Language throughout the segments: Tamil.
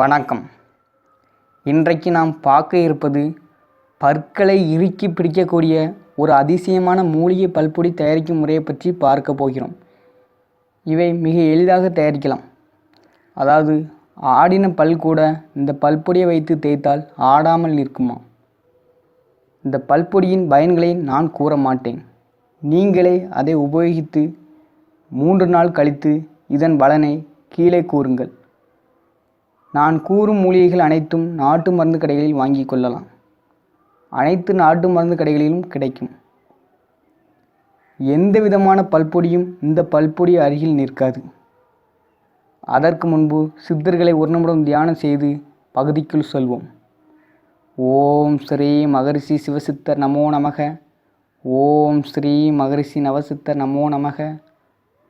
வணக்கம். இன்றைக்கு நாம் பார்க்க இருப்பது பற்களை இறுக்கி பிடிக்கக்கூடிய ஒரு அதிசயமான மூலிகை பல்பொடி தயாரிக்கும் முறையை பற்றி பார்க்க போகிறோம். இவை மிக எளிதாக தயாரிக்கலாம். அதாவது ஆடின பல் கூட இந்த பல்பொடியை வைத்து தேய்த்தால் ஆடாமல் நிற்குமா? இந்த பல்பொடியின் பயன்களை நான் கூற மாட்டேன். நீங்களே அதை உபயோகித்து மூன்று நாள் கழித்து இதன் பலனை கீழே கூறுங்கள். நான் கூறும் மூலிகைகள் அனைத்தும் நாட்டு மருந்து கடைகளில் வாங்கி கொள்ளலாம். அனைத்து நாட்டு மருந்து கடைகளிலும் கிடைக்கும். எந்த விதமான பல்பொடியும் இந்த பல்பொடி அருகில் நிற்காது. அதற்கு முன்பு சித்தர்களை ஒரு நிமிடம் தியானம் செய்து பகுதிக்குள் செல்வோம். ஓம் ஸ்ரீ மகரிஷி சிவசித்தர் நமோ நமக. ஓம் ஸ்ரீ மகரிஷி நவசித்தர் நமோ நமக.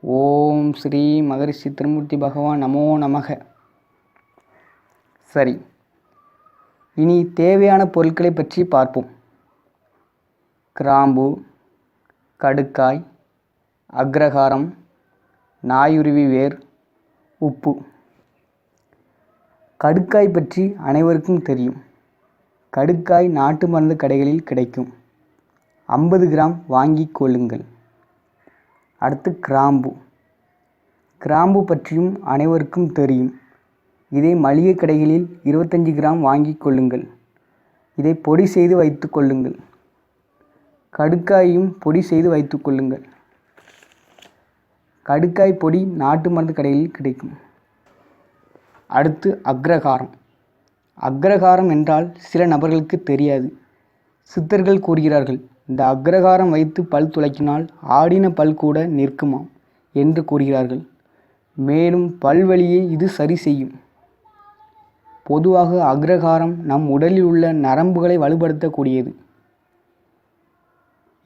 ஓம் ஸ்ரீ மகரிஷி திருமூர்த்தி பகவான் நமோ நமக. சரி. இனி தேவையான பொருட்களை பற்றி பார்ப்போம். கிராம்பு கடுக்காய் அக்ரஹாரம் நாயுருவி வேர் உப்பு. கடுக்காய் பற்றி அனைவருக்கும் தெரியும். கடுக்காய் நாட்டு மருந்து கடைகளில் கிடைக்கும். ஐம்பது கிராம் வாங்கி கொள்ளுங்கள். அடுத்து கிராம்பு. கிராம்பு பற்றியும் அனைவருக்கும் தெரியும். இதை மளிகை கடைகளில் இருபத்தஞ்சி கிராம் வாங்கிக் கொள்ளுங்கள். இதை பொடி செய்து வைத்து கொள்ளுங்கள். கடுக்காயும் பொடி செய்து வைத்து கொள்ளுங்கள். கடுக்காய் பொடி நாட்டு மருந்து கடைகளில் கிடைக்கும். அடுத்து அக்ரகாரம். அக்ரகாரம் என்றால் சில நபர்களுக்கு தெரியாது. சித்தர்கள் கூறுகிறார்கள் இந்த அக்ரகாரம் வைத்து பல் துளைக்கினால் ஆடின பல் கூட நிற்குமாம் என்று கூறுகிறார்கள். மேலும் பல்வழியை இது சரி செய்யும். பொதுவாக அக்ரகாரம் நம் உடலில் உள்ள நரம்புகளை வலுப்படுத்தக்கூடியது.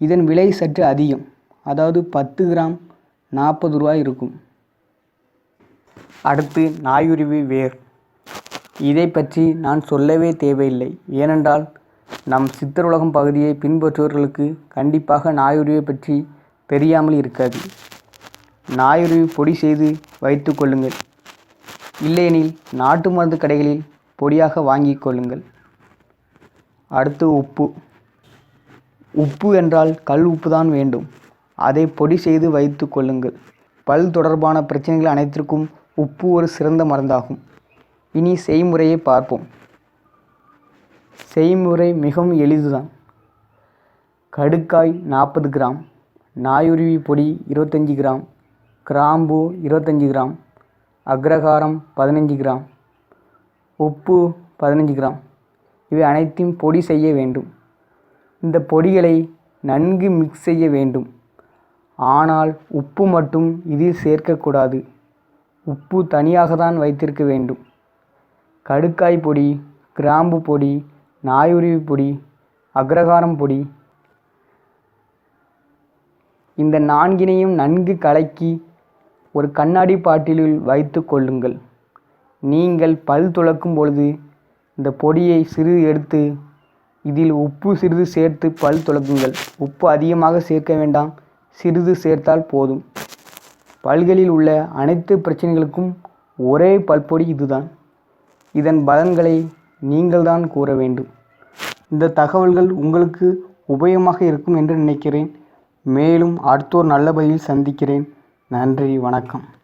இதன் விலை சற்று அதிகம். அதாவது பத்து கிராம் நாற்பது ரூபாய் இருக்கும். அடுத்து நாயுருவி வேர். இதை பற்றி நான் சொல்லவே தேவையில்லை. ஏனென்றால் நம் சித்தருலகம் பகுதியை பின்பற்றுவர்களுக்கு கண்டிப்பாக நாயுருவியை பற்றி தெரியாமல் இருக்காது. நாயுருவி பொடி செய்து வைத்து கொள்ளுங்கள். இல்லையெனில் நாட்டு மருந்து கடைகளில் பொடியாக வாங்கி கொள்ளுங்கள். அடுத்து உப்பு. உப்பு என்றால் கல் உப்பு தான் வேண்டும். அதை பொடி செய்து வைத்து கொள்ளுங்கள். பல் தொடர்பான பிரச்சனைகள் அனைத்திற்கும் உப்பு ஒரு சிறந்த மருந்தாகும். இனி செய்முறையை பார்ப்போம். செய்முறை மிகவும் எளிதுதான். கடுக்காய் நாற்பது கிராம் நாயுருவி பொடி இருபத்தஞ்சி கிராம் கிராம்பு இருபத்தஞ்சி கிராம் அக்ரகாரம் பதினஞ்சு கிராம். உப்பு பதினஞ்சு கிராம். இவை அனைத்தையும் பொடி செய்ய வேண்டும். இந்த பொடிகளை நன்கு மிக்ஸ் செய்ய வேண்டும். ஆனால் உப்பு மட்டும் இதில் சேர்க்கக்கூடாது. உப்பு தனியாக தான் வைத்திருக்க வேண்டும். கடுக்காய் பொடி கிராம்பு பொடி நாயுருவி பொடி அக்ரகாரம் பொடி. இந்த நான்கினையும் நன்கு கலக்கி ஒரு கண்ணாடி பாட்டிலில் வைத்து கொள்ளுங்கள். நீங்கள் பல் துளக்கும் பொழுது இந்த பொடியை சிறிது எடுத்து இதில் உப்பு சிறிது சேர்த்து பல் துளக்குங்கள். உப்பு அதிகமாக சேர்க்க வேண்டாம். சிறிது சேர்த்தால் போதும். பல்களில் உள்ள அனைத்து பிரச்சனைகளுக்கும் ஒரே பல்பொடி இதுதான். இதன் பலன்களை நீங்கள்தான் கூற வேண்டும். இந்த தகவல்கள் உங்களுக்கு உபயோகமாக இருக்கும் என்று நினைக்கிறேன். மேலும் அடுத்தோர் நல்ல பதிவில் சந்திக்கிறேன். நன்றி வணக்கம்.